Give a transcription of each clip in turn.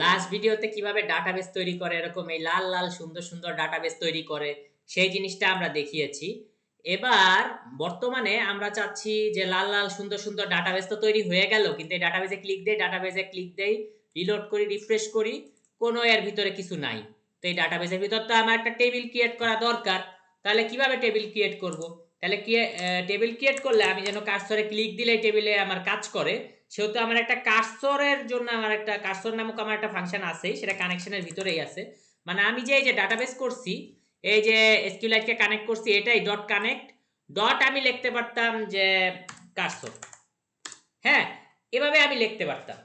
Last ভিডিওতে কীভাবে database তৈরি করে, এরকম এই লাল লাল, সুন্দর সুন্দর ডাটাবেস তৈরি করে, সেই জিনিসটা আমরা দেখিয়েছি। এবার বর্তমানে আমরা চাচ্ছি যে লাল লাল, সুন্দর সুন্দর ডাটাবেস তো তৈরি হয়ে গেল, কিন্তু এই ডাটাবেসে ক্লিক দেই ডাটাবেসে ক্লিক দেই রিলোড করি রিফ্রেশ করি, কোনো এর ভিতরে কিছু নাই। তো এই ডাটাবেসের ভিতর তো আমার একটা টেবিল ক্রিয়েট করা দরকার। তাহলে কীভাবে টেবিল ক্রিয়েট করব? তাহলে টেবিল ক্রিয়েট করলে আমি যেন কাজ কার্সরে ক্লিক দিলে টেবিলে আমার কাজ করে। সেহেতু আমার একটা কার্সরের জন্য আমার একটা কার্সর নামক আমার একটা ফাংশন আছে, সেটা কানেকশনের ভিতরেই আছে। মানে আমি যে, এই যে ডাটাবেস করছি, এই যে এসকিউলাইটকে কানেক্ট করছি, এটাই ডট কানেক্ট ডট আমি লিখতে পারতাম যে কার্সর হ্যাঁ এভাবে আমি লিখতে পারতাম।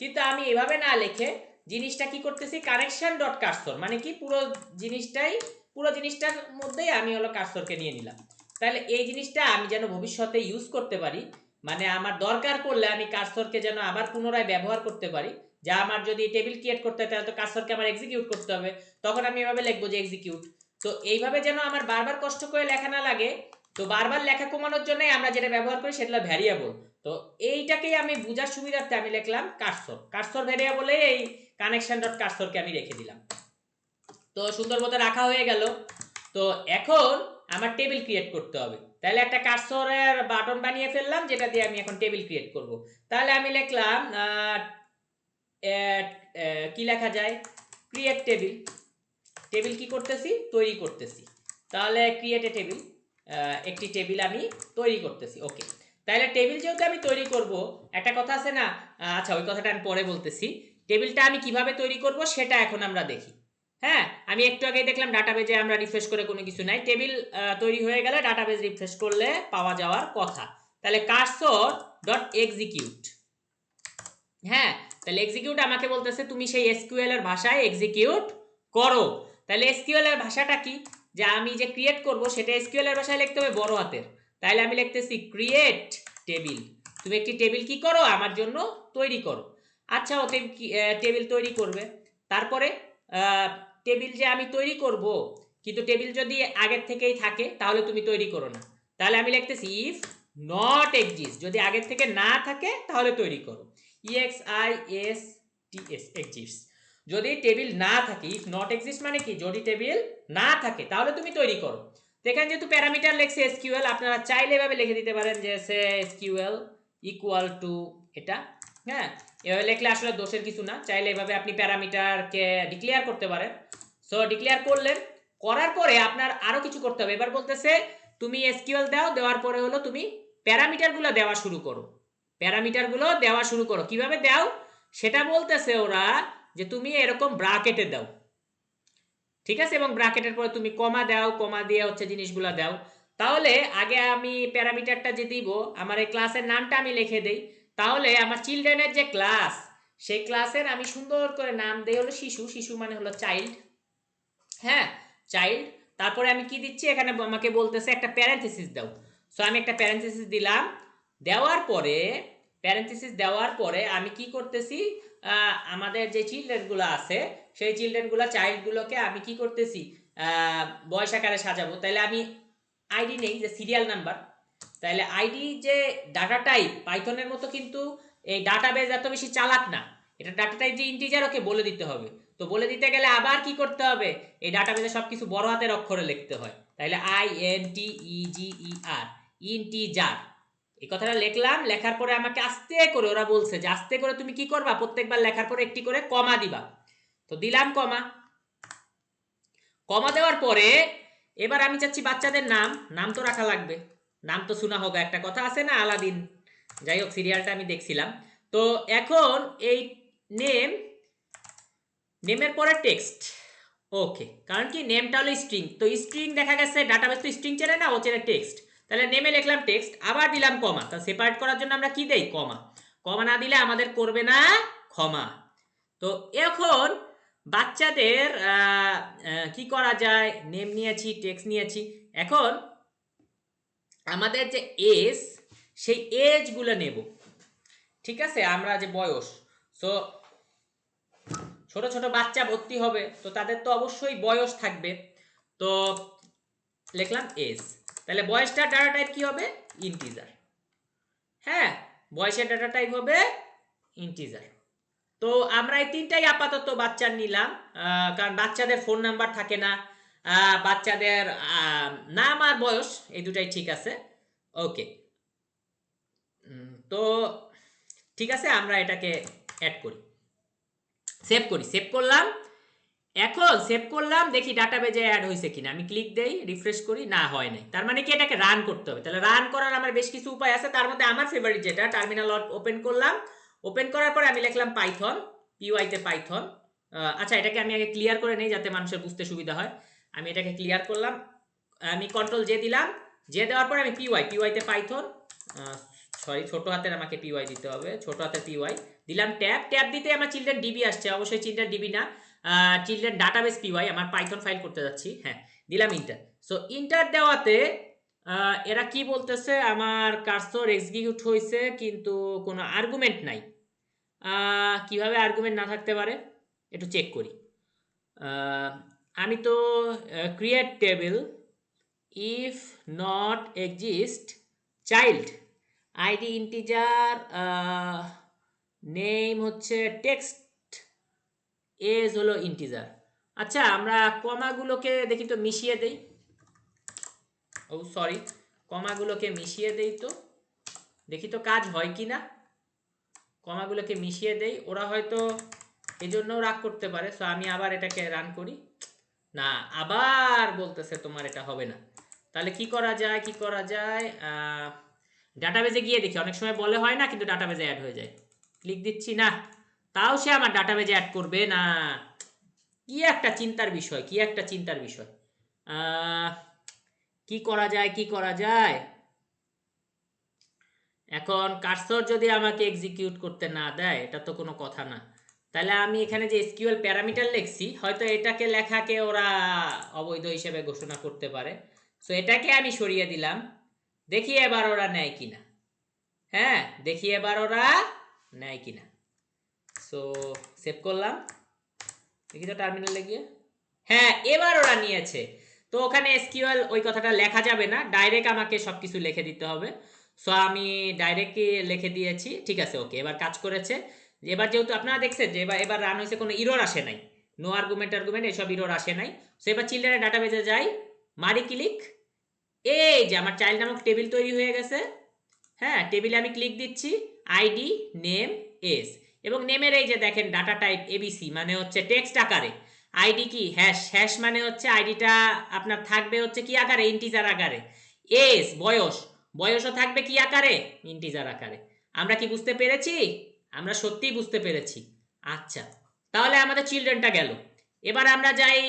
কিন্তু আমি এভাবে না লিখে জিনিসটা কি করতেছি? কানেকশন ডট কার্সর মানে কি পুরো জিনিসটাই, পুরো জিনিসটার মধ্যেই আমি হলো কার্সরকে নিয়ে নিলাম। তাহলে এই জিনিসটা আমি যেন ভবিষ্যতে ইউজ করতে পারি মানে আমার দরকার পড়লে আমি কার্সরকে যেন আবার পুনরায় ব্যবহার করতে পারি। যা আমার যদি টেবিল ক্রিয়েট করতে হয়, তাহলে তো কার্সরকে আমার এক্সিকিউট করতে হবে। তখন আমি এভাবে লিখব যে এক্সিকিউট তো এইভাবে যেন আমার বারবার কষ্ট করে লেখা না লাগে, তো বারবার লেখা কমানোর জন্য আমরা যেটা ব্যবহার করি সেটা ভ্যারিয়েবল তো এইটাকেই আমি বোঝার সুবিধার্থে আমি লিখলাম কার্সর কার্সর ভ্যারিয়েবলে এই কানেকশন ডট কার্সরকে আমি রেখে দিলাম। তো সুন্দর মতো রাখা হয়ে গেল। তো এখন আমার টেবিল ক্রিয়েট করতে হবে। তাহলে একটা কার্সরের বাটন বানিয়ে ফেললাম, যেটা দিয়ে আমি এখন টেবিল ক্রিয়েট করব। তাহলে আমি লিখলাম কি লেখা যায়? ক্রিয়েট টেবিল টেবিল কি করতেছি? তৈরি করতেছি। তাহলে ক্রিয়েট এ টেবিল একটি টেবিল আমি তৈরি করতেছি। ওকে তাহলে টেবিল যেহেতু আমি তৈরি করব, একটা কথা আছে না? আচ্ছা ওই কথাটা আমি পরে বলতেছি। টেবিলটা আমি কীভাবে তৈরি করব, সেটা এখন আমরা দেখি। হ্যাঁ আমি একটু আগেই দেখলাম ডাটাবেজে আমরা রিফ্রেশ করে কোনো কিছু নাই। টেবিল তৈরি হয়ে গেলে ডাটাবেজ রিফ্রেশ করলে পাওয়া যাওয়ার কথা। তাহলে কার্সর ডট এক্সিকিউট হ্যাঁ তাহলে এক্সিকিউট আমাকে বলতেছে, তুমি সেই এসকিউএল এর ভাষায় এক্সিকিউট করো। তাহলে এসকিউএল এর ভাষাটা কি? যে আমি যে ক্রিয়েট করব, সেটা এসকিউএল এর ভাষায় লিখতে হবে বড় হাতের। তাহলে আমি লিখতেছি ক্রিয়েট টেবিল তুমি একটি টেবিল কি করো? আমার জন্য তৈরি করো। আচ্ছা ও টেবিল তৈরি করবে। তারপরে টেবিল যে আমি তৈরি করব, কিন্তু টেবিল যদি আগের থেকেই থাকে, তাহলে তুমি তৈরি করো না। তাহলে আমি লিখতেছি ইফ নট এক্সিস্ট যদি আগের থেকে না থাকে, তাহলে তৈরি করো। E X I S T S exist যদি টেবিল না থাকে ইফ নট এক্সিস্ট মানে কি? যদি টেবিল না থাকে, তাহলে তুমি তৈরি করো। তো এখানে যেহেতু প্যারামিটার লেখছে এসকিউএল, আপনারা চাইলে এভাবে লিখে দিতে পারেন যে এসকিউএল ইকুয়াল টু এটা। হ্যাঁ? এভাবে লিখলে আসলে দোষের কিছু না। চাইলে এভাবে আপনি প্যারামিটারকে ডিক্লেয়ার করতে পারেন। সো ডিক্লেয়ার করলেন, করার পরে আপনার আরও কিছু করতে হবে। এবার বলতেছে, তুমি এসকিউএল দাও, দেওয়ার পরে হলো তুমি প্যারামিটারগুলো দেওয়া শুরু করো। প্যারামিটারগুলো দেওয়া শুরু করো। কীভাবে দাও? সেটা বলতেছে ওরা যে তুমি এরকম ব্রাকেটে দাও। ঠিক আছে? এবং ব্রাকেটের পরে তুমি কমা দাও, কমা দিয়ে হচ্ছে জিনিসগুলো দাও। তাহলে আগে আমি প্যারামিটারটা যে দিব, আমার এই ক্লাসের নামটা আমি লিখে দেই। তাহলে আমার চিলড্রেনের যে ক্লাস সেই ক্লাসের আমি সুন্দর করে নাম দেই হলো শিশু। শিশু মানে হলো চাইল্ড হ্যাঁ চাইল্ড তারপরে আমি কি দিচ্ছি? এখানে আমাকে বলতেছে একটা প্যারেন্থেসিস দাও। সো আমি একটা প্যারেন্থেসিস দিলাম। দেওয়ার পরে প্যারেন্থেসিস দেওয়ার পরে আমি কি করতেছি? আমাদের যে চিলড্রেনগুলো আছে, সেই চিলড্রেনগুলো চাইল্ডগুলোকে আমি কি করতেছি? বয়স আকারে সাজাবো। তাহলে আমি আইডি নেই, যে সিরিয়াল নাম্বার তাহলে আইডি যে ডাটা টাইপ পাইথনের মতো কিন্তু এই ডাটাবেজ এত বেশি চালাক না। এটা ডাটা টাইপ যে ইন্টিজার ওকে বলে দিতে হবে। তো বলে দিতে গেলে আবার কি করতে হবে? এই ডাটাবেজে সব কিছু বড় হাতের অক্ষরে লিখতে হয়। তাহলে I N T E G E R integer এই কথাটা লিখলাম, লেখার পরে আমাকে আস্তে করে, ওরা বলছে যে আস্তে করে তুমি কি করবা? প্রত্যেকবার লেখার পরে একটি করে কমা দিবা। তো দিলাম কমা। কমা দেওয়ার পরে এবার আমি চাচ্ছি বাচ্চাদের নাম। নাম তো রাখা লাগবে। নাম তো শোনা হোক, একটা কথা আছে না, আলাদিন। যাই হোক সিরিয়ালটা আমি দেখছিলাম। তো এখন এই নেম নেমের পরে টেক্সট ওকে কারণ কি নেমটা হলো স্ট্রিং তো স্ট্রিং দেখা গেছে ডাটাবেস তো স্ট্রিং চেনে না, ও চেনে টেক্সট তাহলে নেমে লিখলাম টেক্সট আবার দিলাম কমা তা সেপারেট করার জন্য আমরা কি দেই? কমা কমা না দিলে আমাদের করবে না ক্ষমা। তো এখন বাচ্চাদের কি করা যায়? নেম নিয়েছি টেক্সট নিয়েছি। এখন আমাদের যে এজ সেই এজগুলো নেব। ঠিক আছে? আমরা যে বয়স সো ছোট ছোট বাচ্চা ভর্তি হবে, তো তাদের তো অবশ্যই বয়স থাকবে। তো লিখলাম এজ তাহলে বয়সটা ডাটা টাইপ কি হবে? ইন্টিজার হ্যাঁ? বয়সের ডাটা টাইপ হবে ইন্টিজার তো আমরা এই তিনটাই আপাতত বাচ্চার নিলাম কারণ বাচ্চাদের ফোন নাম্বার থাকে না। বাচ্চাদের নাম আর বয়স, এই দুটাই ঠিক আছে। ওকে তো ঠিক আছে, আমরা এটাকে অ্যাড করি। সেভ করি সেভ করলাম। এখন সেভ করলাম, দেখি ডাটাবেজে অ্যাড হয়েছে কিনা। আমি ক্লিক দেই রিফ্রেশ করি, না, হয় নাই। তার মানে কি, এটাকে রান করতে হবে। তাহলে রান করার আমার বেশ কিছু উপায় আছে। তার মধ্যে আমার ফেভারিট যেটা টার্মিনাল ওপেন করলাম। ওপেন করার পরে আমি লিখলাম পাইথন পিওয়াইতে পাইথন আচ্ছা এটাকে আমি আগে ক্লিয়ার করে নেই, যাতে মানুষের বুঝতে সুবিধা হয়। আমি এটাকে ক্লিয়ার করলাম। আমি কন্ট্রোল জে দিলাম। জে দেওয়ার পরে আমি পিওয়াই পিওয়াইতে পাইথন সরি ছোট হাতের আমাকে পিওয়াই দিতে হবে, ছোট হাতের পিওয়াই দিলাম ট্যাব ট্যাব দিতে আমার চিলড্রেন ডিবি আসছে, অবশ্যই চিলড্রেন ডিবি না। চিলড্রেন ডাটাবেস পিওয়াই আমার পাইথন ফাইল করতে যাচ্ছি হ্যাঁ দিলাম ইন্টার সো ইন্টার দেওয়াতে এরা কি বলতেছে, আমার কার্সর এক্সিকিউট হয়েছে কিন্তু কোনো আর্গুমেন্ট নাই। কীভাবে আর্গুমেন্ট না থাকতে পারে, একটু চেক করি। আমি তো create table if not exist child ID integer name হচ্ছে টেক্সট এজ হলো ইন্টিজার আচ্ছা আমরা কমাগুলোকে দেখি তো, মিশিয়ে দেই। ও সরি কমাগুলোকে মিশিয়ে দেই তো। দেখি তো, কাজ হয় কি না কমাগুলোকে মিশিয়ে দেই। ওরা হয়তো এই জন্যও রাগ করতে পারে সো আমি আবার এটাকে রান করি। না, আবার বলতেছে তোমার এটা হবে না। তাহলে কি করা যায়, কি করা যায়? ডাটাবেজে গিয়ে দেখি। অনেক সময় বলে হয় না, কিন্তু ডাটাবেজে অ্যাড হয়ে যায়। ক্লিক দিচ্ছি, না, তাও সে আমার ডাটাবেজে অ্যাড করবে না। কি একটা চিন্তার বিষয়, কি একটা চিন্তার বিষয়। কি করা যায়, কি করা যায়? এখন কার্সর যদি আমাকে এক্সিকিউট করতে না দেয়, এটা তো কোনো কথা না। তাহলে আমি এখানে যে এসকিউএল প্যারামিটার লিখছি, হয়তো এটাকে লেখাকে ওরা অবৈধ হিসেবে ঘোষণা করতে পারে। সো এটাকে আমি সরিয়ে দিলাম। দেখি এবার ওরা নেয় কিনা। হ্যাঁ দেখি এবার ওরা নেয় কিনা। সো সেভ করলাম। দেখি তো টার্মিনালে গিয়ে। হ্যাঁ এবার ওরা নিয়েছে। তো ওখানে এসকিউএল ওই কথাটা লেখা যাবে না। ডাইরেক্ট আমাকে সব কিছু লিখে দিতে হবে। সো আমি ডাইরেক্টই লিখে দিয়েছি। ঠিক আছে ওকে এবার কাজ করেছে। এবার যেহেতু আপনারা দেখছেন যে এবার এবার রান হয়েছে কোনো ইরোর আসে নাই। নো আর্গুমেন্ট আর্গুমেন্ট এসব ইরোর আসে নাই। সো এবার চিলড্রেনের ডাটাবেজে যাই। মারি ক্লিক এই যে আমার চাইল্ড নামক টেবিল তৈরি হয়ে গেছে। হ্যাঁ টেবিলে আমি ক্লিক দিচ্ছি। আইডি নেম এস এবং নেমের এই যে দেখেন ডাটা টাইপ এবিসি মানে হচ্ছে টেক্সট আকারে। আইডি কি? হ্যাশ হ্যাশ মানে হচ্ছে আইডিটা আপনার থাকবে হচ্ছে কি আকারে? ইন্টিজার আকারে। এস বয়স। বয়সও থাকবে কি আকারে? ইন্টিজার আকারে। আমরা কি বুঝতে পেরেছি? আমরা সত্যিই বুঝতে পেরেছি। আচ্ছা তাহলে আমাদের চিলড্রেনটা গেল। এবার আমরা যাই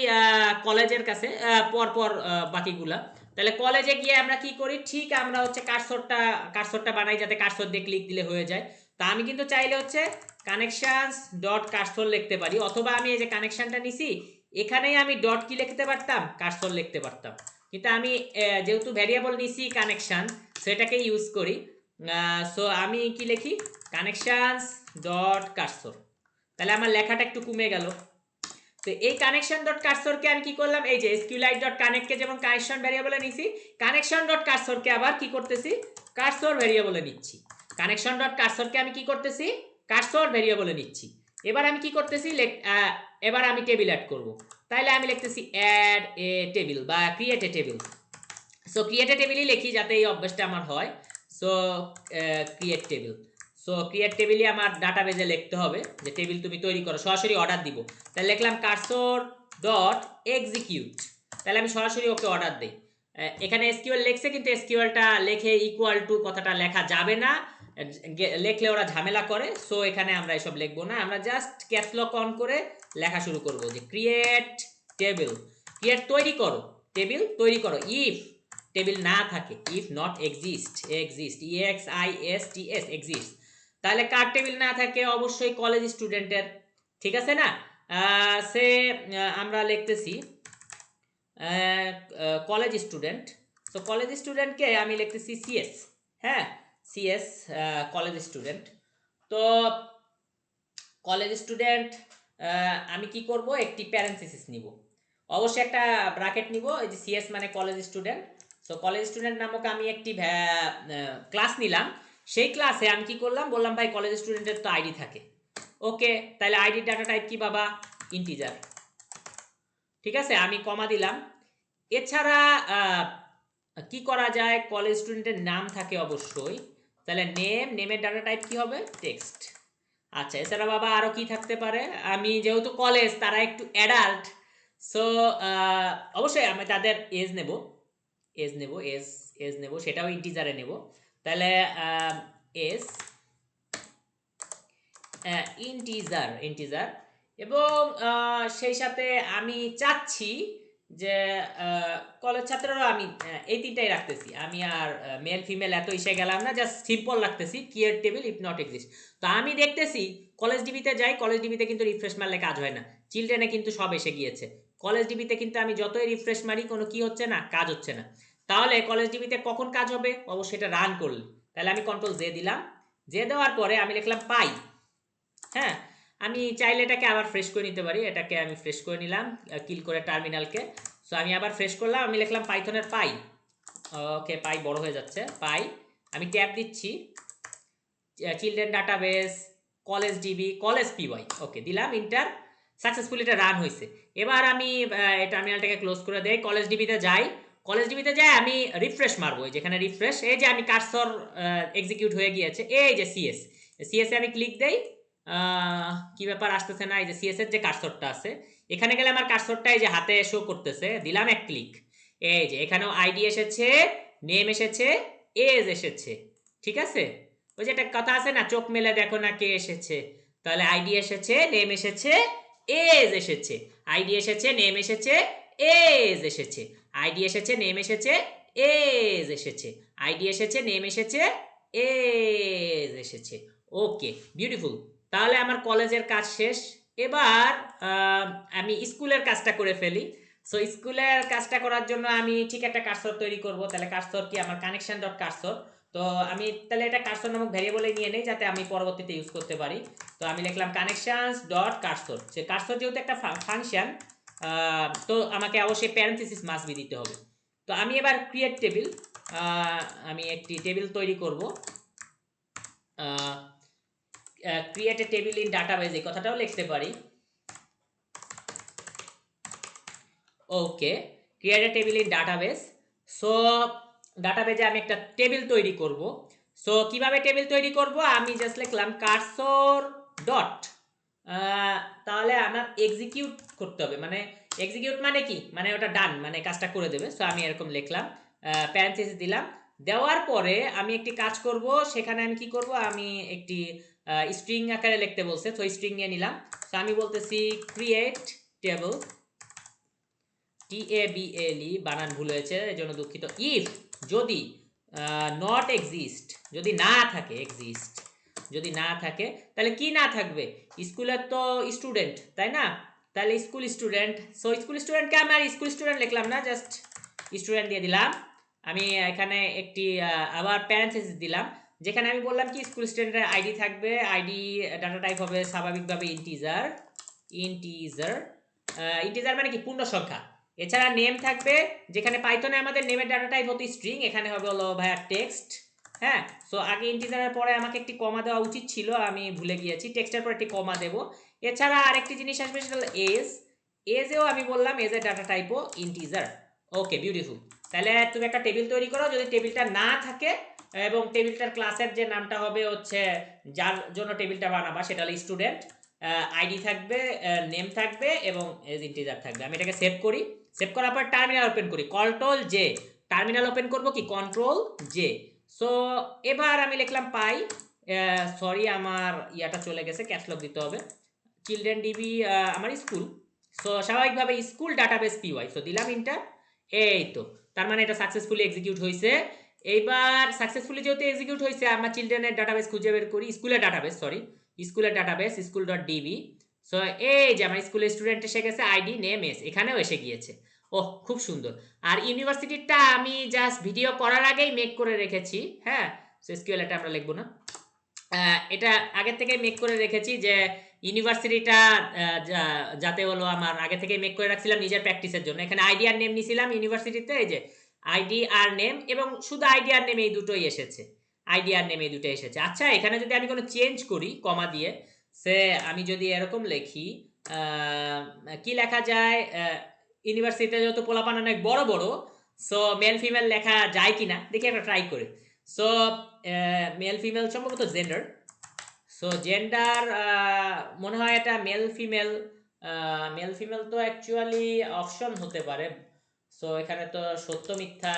কলেজের কাছে পরপর বাকিগুলা। তাহলে কলেজে গিয়ে আমরা কি করি? ঠিক আমরা হচ্ছে কারসরটা কারসরটা বানাই যাতে কারসর দিয়ে ক্লিক দিলে হয়ে যায়। তা আমি কিন্তু চাইলে হচ্ছে কানেকশানস ডট কারসর লিখতে পারি। অথবা আমি এই যে কানেকশনটা নিছি, এখানেই আমি ডট কি লিখতে পারতাম? কারসর লিখতে পারতাম। কিন্তু আমি যেহেতু ভ্যারিয়েবল নিছি কানেকশন সেটাকে ইউজ করি। সো আমি কি লিখি? কানেকশনস ডট কারসর তাহলে আমার লেখাটা একটু কমে গেল। তো এই কানেকশন ডট কারসরকে আমি কি করলাম? এই যে এসকিউলাইট ডট কানেক্টকে যেমন কানেকশন ভ্যারিয়েবলে নিছি কানেকশন ডট কারসরকে আবার কি করতেছি? কারসর ভ্যারিয়েবলে নিচ্ছি। কানেকশন ডট কারসরকে আমি কি করতেছি? কারসর ভ্যারিয়েবলে নিচ্ছি। এবার আমি কি করতেছি? এবার আমি টেবিল অ্যাড করব। তাইলে আমি লিখতেছি অ্যাড এ টেবিল বা create a table so create a টেবিলই লিখি যাতে এই অভ্যাসটা আমার হয়। So create table so create টেবিলই আমার ডাটাবেজে লিখতে হবে যে টেবিল তুমি তৈরি করো, সরাসরি অর্ডার দিব। তাহলে লিখলাম কারসর ডট এক্সিকিউট তাহলে আমি সরাসরি ওকে অর্ডার দিই। এখানে এসকিউএল লিখছে কিন্তু এসকিউএলটা লেখে ইকুয়াল টু কথাটা লেখা যাবে না। লেখলে ওরা ঝামেলা করে। সো এখানে আমরা এসব লিখব না। আমরা জাস্ট ক্যাপসলক অন করে লেখা শুরু করব যে ক্রিয়েট টেবিল ক্রিয়েট তৈরি করো। টেবিল তৈরি করো। ইফ টেবিল না থাকে if not exist exist E X I S T S exist তাহলে কার টেবিল না থাকে? অবশ্যই কলেজ স্টুডেন্টের ঠিক আছে না? সে আমরা লিখতেছি কলেজ স্টুডেন্ট তো কলেজ স্টুডেন্টকে আমি লিখতেছি সিএস হ্যাঁ? সিএস কলেজ স্টুডেন্ট তো কলেজ স্টুডেন্ট আমি কি করব? একটি প্যারেন্থেসিস নিব। অবশ্যই একটা ব্র্যাকেট নিব, এই যে সিএস মানে college student so college student নামক আমি একটি ক্লাস নিলাম। সেই ক্লাসে আমি কি করলাম? বললাম, ভাই কলেজ স্টুডেন্টের তো আইডি থাকে। ওকে, তাহলে আইডি ডাটা টাইপ কি বাবা? ইন্টিজার ঠিক আছে, আমি কমা দিলাম। এছাড়া কি করা যায়? কলেজ স্টুডেন্টের নাম থাকে অবশ্যই। তাহলে নেম নেমের ডাটা টাইপ কি হবে? টেক্সট আচ্ছা এছাড়া বাবা আরও কি থাকতে পারে? আমি যেহেতু কলেজ তারা একটু অ্যাডাল্ট সো অবশ্যই আমি তাদের এজ নেব। এজ নেব এজ এজ নেব, সেটাও ইন্টিজারে নেব। তাহলে এস ইন্টিজার ইন্টিজার এবং সেই সাথে আমি চাচ্ছি যে কলেজ ছাত্ররাও আমি এই তিনটাই রাখতেছি। আমি আর মেল ফিমেল এত ইসে গেলাম না জাস্ট সিম্পল রাখতেছি কিয়ার টেবিল ইফ নট এক্সিস্ট তো আমি দেখতেছি কলেজ ডিবিতে যাই কলেজ ডিবিতে কিন্তু রিফ্রেশ মারলে কাজ হয় না। চিলড্রেনে কিন্তু সব এসে গিয়েছে। কলেজ ডিবিতে কিন্তু আমি যতই রিফ্রেশ মারি, কোনো কি হচ্ছে না, কাজ হচ্ছে না। তাহলে কলেজ ডিবিতে কখন কাজ হবে? অবশ্যই এটা রান করলে। তাহলে আমি কন্ট্রোল জে দিলাম। জে দেওয়ার পরে আমি লিখলাম পাই। হ্যাঁ আমি চাইলে এটাকে আবার ফ্রেশ করে নিতে পারি। এটাকে আমি ফ্রেশ করে নিলাম কিল করে টার্মিনালকে সো আমি আবার ফ্রেশ করলাম। আমি লিখলাম পাইথনের পাই। ওকে পাই বড় হয়ে যাচ্ছে। পাই। আমি ট্যাব দিচ্ছি। Children database college DB college PY okay দিলাম ইন্টার সাকসেসফুলি এটা রান হয়েছে এবার আমি টার্মিনালটাকে ক্লোজ করে দেই কলেজ ডিবিতে যাই। কলেজ ডিবিতে যাই, আমি রিফ্রেশ মারবো যেখানে রিফ্রেশ এই যে আমি কার্সর এক্সিকিউট হয়ে গিয়েছে, এই যে সিএস সিএস আমি ক্লিক দেই কি ব্যাপার আসতেছে না, এই যে সিএস এর যে কার্সরটা আছে, এখানে গেলে আমার কার্সরটা এই যে হাতে শো করতেছে, দিলাম এক ক্লিক এই যে এখানেও আইডি এসেছে নেম এসেছে এজ এসেছে, ঠিক আছে? ওই যে একটা কথা আছে না, চোখ মেলে দেখো না কে এসেছে। তাহলে আইডি এসেছে নেম এসেছে এজ এসেছে। আইডি এসেছে নেম এসেছে এজ এসেছে। আইডি এসেছে নেম এসেছে এজ এসেছে। আইডি এসেছে নেম এসেছে এজ এসেছে। ওকে বিউটিফুল তাহলে আমার কলেজের কাজ শেষ। এবার আমি স্কুলের কাজটা করে ফেলি। সো স্কুলের কাজটা করার জন্য আমি ঠিক একটা কার্সর তৈরি করব। তাহলে কার্সর কি? আমার কানেকশন ডট কার্সর তো আমি তাহলে এটা কার্সর নামক ভ্যারিয়েবলে নিয়ে নেই যাতে আমি পরবর্তীতে ইউজ করতে পারি। তো আমি লিখলাম কানেকশনস ডট কার্সর। সে কার্সর যেহেতু একটা ফাংশন তো আমাকে অবশ্যই প্যারেন্থিসিস মাস বি দিতে হবে। তো আমি এবার ক্রিয়েট টেবিল আমি একটি টেবিল তৈরি করব। Create a table in database এই কথাটাও লিখতে পারি। Okay create a table in database so ডাটাবেজে আমি একটা টেবিল তৈরি করব। সো কীভাবে টেবিল তৈরি করব? আমি জাস্ট লিখলাম কার্সর ডট তাহলে আমার এক্সিকিউট করতে হবে। মানে এক্সিকিউট মানে কি? মানে ওটা ডান মানে কাজটা করে দেবে। সো আমি এরকম লিখলাম। প্যারেন্থেসিস দিলাম। দেওয়ার পরে আমি একটি কাজ করব। সেখানে আমি কি করব? আমি একটি স্ট্রিং আকারে লিখতে বলছে। তো স্ট্রিং নিয়ে নিলাম। তো আমি বলতেছি create table T A B L বানান ভুল হয়েছে এই জন্য দুঃখিত। ইফ যদি নট এক্সিস্ট যদি না থাকে এক্সিস্ট যদি না থাকে, তাহলে কি না থাকবে? স্কুলের তো স্টুডেন্ট তাই না? তাহলে স্কুল স্টুডেন্ট সো স্কুল স্টুডেন্টকে আমি আর স্কুল স্টুডেন্ট লিখলাম না জাস্ট স্টুডেন্ট দিয়ে দিলাম। আমি এখানে একটি আবার প্যারেন্থেসিস দিলাম, যেখানে আমি বললাম কি স্কুল স্টুডেন্টের আইডি থাকবে আইডি ডাটা টাইপ হবে স্বাভাবিকভাবে ইন্টিজার ইন্টিজার ইন্টিজার মানে কি পূর্ণ সংখ্যা এছাড়া নেম থাকবে, যেখানে পাইথনে আমাদের নেমের ডাটা টাইপ হতো স্ট্রিং এখানে হবে হলো ভাইয়া টেক্সট হ্যাঁ? সো আগে ইন্টিজারের পরে আমাকে একটি কমা দেওয়া উচিত ছিল, আমি ভুলে গিয়েছি টেক্সটের পরে একটি কমা দেবো। এছাড়া আরেকটি জিনিস আসবে, সেটা হলো এজ এজেও আমি বললাম এজ এজের ডাটা টাইপও ইন্টিজার ওকে বিউটিফুল তাহলে তুমি একটা টেবিল তৈরি করো, যদি টেবিলটা না থাকে, এবং টেবিলটার ক্লাসের যে নামটা হবে হচ্ছে, যার জন্য টেবিলটা বানাবা, সেটা হলো স্টুডেন্ট আইডি থাকবে নেম থাকবে, এবং এজ ইন্টিজার থাকবে। আমি এটাকে সেভ করি। সেভ করার পর টার্মিনাল ওপেন করি। কন্ট্রোল জে টার্মিনাল ওপেন করব কি? কন্ট্রোল জে সো এবার আমি লিখলাম পাই সরি আমার ইয়াটা চলে গেছে ক্যাটলগ দিতে হবে। চিলড্রেন ডিবি আমার স্কুল সো স্বাভাবিকভাবে স্কুল ডাটাবেস পিওয়াই সো দিলাম ইন্টার এই তো। তার মানে এটা সাকসেসফুলি এক্সিকিউট হয়েছে এইবার সাকসেসফুলি যেহেতু এক্সিকিউট হয়েছে আমার চিলড্রেনের ডাটাবেস খুঁজে বের করি। স্কুলের ডাটাবেস সরি স্কুলের database school dot DB so এই যে আমার স্কুলের স্টুডেন্ট এসে গেছে আইডি নেম এস এখানেও এসে গিয়েছে। ওহ, খুব সুন্দর। আর ইউনিভার্সিটিটা আমি জাস্ট ভিডিও করার আগেই মেক করে রেখেছি হ্যাঁ? সো এসকিউএল এটা আমরা লিখব না। এটা আগের থেকে মেক করে রেখেছি যে ইউনিভার্সিটিটা যাতে হলো আমার আগে থেকে মেক করে রাখছিলাম নিজের প্র্যাকটিসের জন্য। এখানে আইডি আর নেম নিছিলাম ইউনিভার্সিটিতে এই যে আইডি আর নেম এবং শুধু আইডি আর নেম এই দুটোই এসেছে। আইডি আর নেম এই দুটোই এসেছে। আচ্ছা এখানে যদি আমি কোনো চেঞ্জ করি কমা দিয়ে সে আমি যদি এরকম লিখি কি লেখা যায়? ইউনিভার্সিটিতে যত পোলাপান অনেক বড় বড় সো মেল ফিমেল লেখা যায় কিনা, দেখি একটা ট্রাই করে। সো মেল ফিমেল সম্ভবত জেন্ডার সো জেন্ডার মনে হয় এটা মেল ফিমেল মেল ফিমেল তো অ্যাকচুয়ালি অপশন হতে পারে। সো এখানে তো সত্য মিথ্যা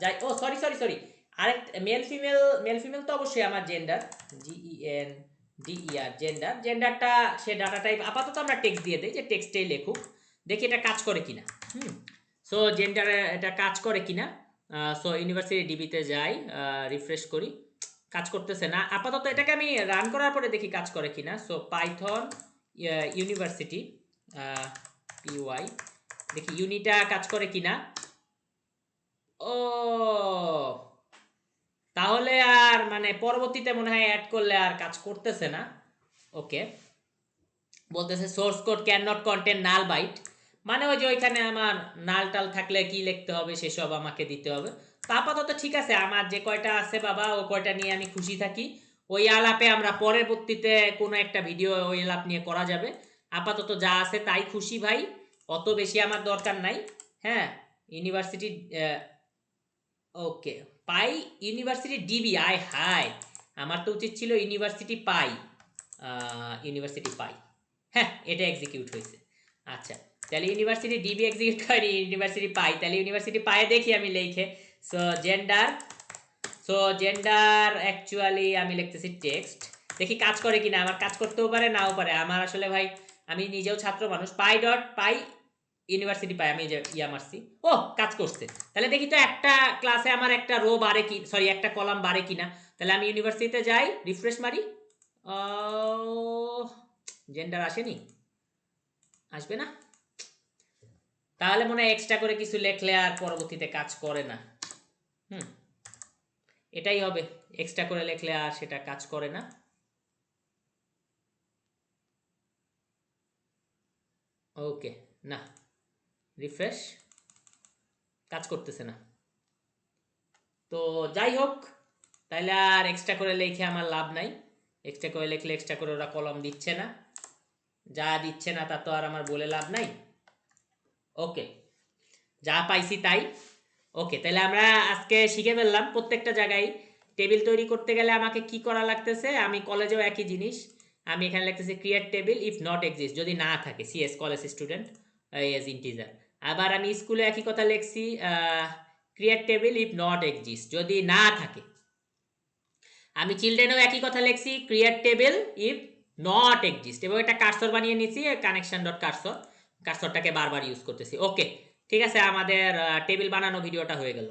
যাই, ও সরি সরি সরি আরেক মেল ফিমেল মেল ফিমেল তো অবশ্যই আমার gender G E N D E R gender জেন্ডারটা সে ডাটা টাইপ আপাতত আমরা টেক্সট দিয়ে দিই যে টেক্সটেই লেখুক। দেখি এটা কাজ করে কিনা। হুম। সো জেন্ডার এটা কাজ করে কিনা। সো ইউনিভার্সিটি ডিবিতে যাই রিফ্রেশ করি। কাজ করতেছে না। আপাতত এটাকে আমি রান করার পরে দেখি কাজ করে কিনা। সো পাইথন ইউনিভার্সিটি পিওয়াই দেখি ইউনিটা কাজ করে কিনা। ও, তাহলে আর মানে পরবর্তীতে মনে হয় অ্যাড করলে আর কাজ করতেছে না। ওকে বলতেছে source code can not contain null byte মানে ওই যে ওইখানে আমার নাল টাল থাকলে কি লিখতে হবে, সেসব আমাকে দিতে হবে। তো আপাতত ঠিক আছে, আমার যে কয়টা আছে বাবা, ও কয়টা নিয়ে আমি খুশি থাকি। ওই আলাপে আমরা পরবর্তীতে কোনো একটা ভিডিও ওই আলাপ নিয়ে করা যাবে। আপাতত যা আছে তাই খুশি ভাই, অত বেশি আমার দরকার নাই। হ্যাঁ university okay PY university DB I হাই আমার তো উচিত ছিল ইউনিভার্সিটি পাই। ইউনিভার্সিটি পাই। হ্যাঁ এটা এক্সিকিউট হয়েছে। আচ্ছা তাহলে ইউনিভার্সিটি ডিবি এক্সিকিউট করি, ইউনিভার্সিটি পাই। তাহলে ইউনিভার্সিটি পায়ে দেখি আমি লিখে। So gender so gender actually আমি লিখতেছি টেক্সট দেখি কাজ করে কিনা, আমার কাজ করতেও পারে, নাও পারে। আমার আসলে ভাই, আমি নিজেও ছাত্র মানুষ। পাই ডট পাই ইউনিভার্সিটি পাই আমি যে ইয়া মারছি। ও, কাজ করছে। তাহলে দেখি তো একটা ক্লাসে আমার একটা রো বাড়ে কি সরি একটা কলাম বাড়ে কিনা। তাহলে আমি ইউনিভার্সিটিতে যাই রিফ্রেশ মারি। জেন্ডার আসেনি? আসবে না? তাহলে মনে হয় এক্সট্রা করে কিছু লেখলে আর পরবর্তীতে কাজ করে না। হুম, এটাই হবে। এক্সট্রা করে লেখলে আর সেটা কাজ করে না। ওকে না। রিফ্রেশ কাজ করতেছে না। তো যাই হোক তাহলে আর এক্সট্রা করে লিখে আমার লাভ নাই। এক্সট্রা করে লিখলে এক্সট্রা করে ওরা কলম দিচ্ছে না। যা দিচ্ছে না তা তো আর আমার বলে লাভ নাই। ওকে যা পাইছি তাই। ওকে তাহলে আমরা আজকে শিখে ফেললাম প্রত্যেকটা জায়গায়। টেবিল তৈরি করতে গেলে আমাকে কি করা লাগতেছে? আমি কলেজেও একই জিনিস। আমি এখানে লিখতেছি create table if not exist যদি না থাকে CS college student age integer আবার আমি স্কুলে একই কথা লিখছি create table if not exist যদি না থাকে। আমি চিলড্রেনেও একই কথা লিখছি create table if not exist এবং একটা কার্সর বানিয়ে নিয়েছি কানেকশন ডট কার্সর কার্সরটাকে বারবার ইউজ করতেছি। ওকে ঠিক আছে, আমাদের টেবিল বানানো ভিডিওটা হয়ে গেল।